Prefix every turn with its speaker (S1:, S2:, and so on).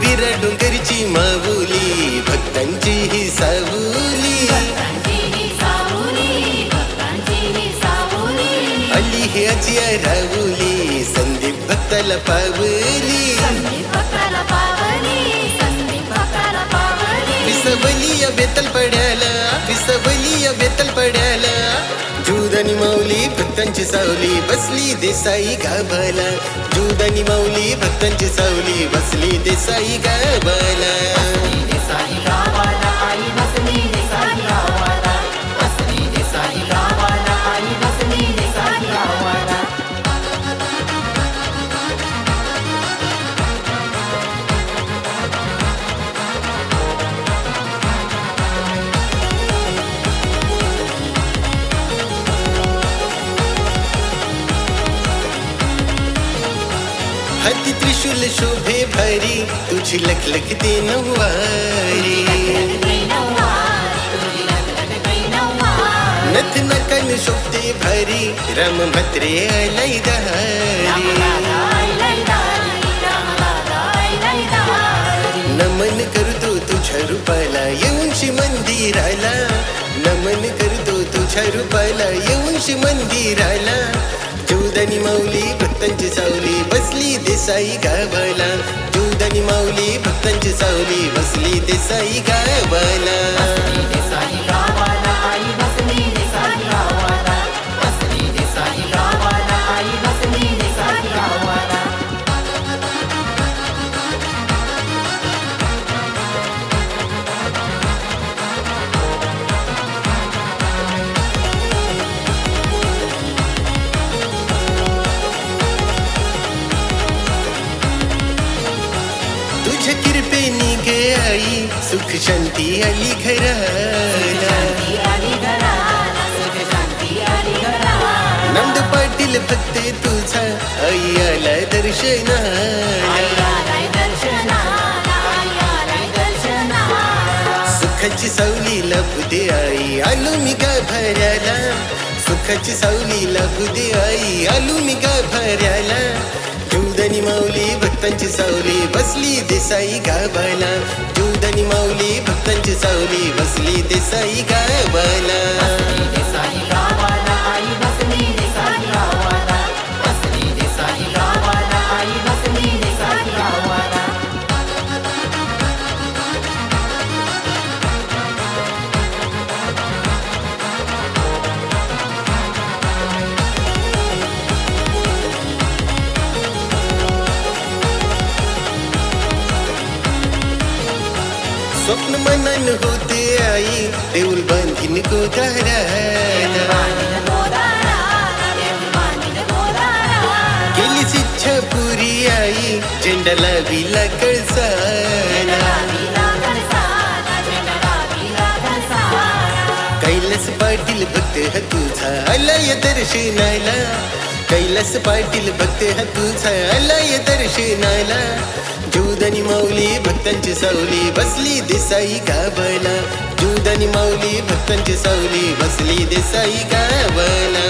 S1: विरा डोंगरची माऊली भक्तांची ही सावली. अली ही अजिया राहुली संदीप भक्ताला पावली. भक्तांची सावली बसली देसाई गाभाला. जुदानी माऊली भक्तांची सावली बसली देसाई गाभाला. चुल शोभे भरी तुझी लख लख नवारी नथ नकन शोभते भरी रम भद्रे आलाई नमन करतो तुझ्या रूपाला येऊनशी मंदिराला। नमन करतो तुझ्या रूपाला येऊनशी मंदिराला। जुदानी माऊली भक्तांची सावली बसली देसाई गावाला. जुदानी माऊली भक्तांची सावली बसली देसाई गावाला. आई सुख शांती आली घराला. नंद पाटील फक्त तुझा आई आला दर्शनाला. सुखाची सावली लभुदे आई आलू मी का भराला सुखाची सावली लभुदे आई आलू मी का भराला दूधनी माऊली भक्तांची सावली बसली देसाई गाबाला दूधनी माऊली भक्तांची सावली बसली देसाई गाबाला देऊल बांधीन गोदारा केलीच इच्छा पुरी आई झेंडा लाविला कळसा कैलास पाटील भक्त हा तुझा आलाय दर्शनाला। कैलास पाटील भक्त हा तुझा आलाय दर्शनाला। जुदानी माऊली भक्तांची सावली बसली देसाई गाबाला जुदानी माऊली भक्तांची सावली बसली देसाई गावाला.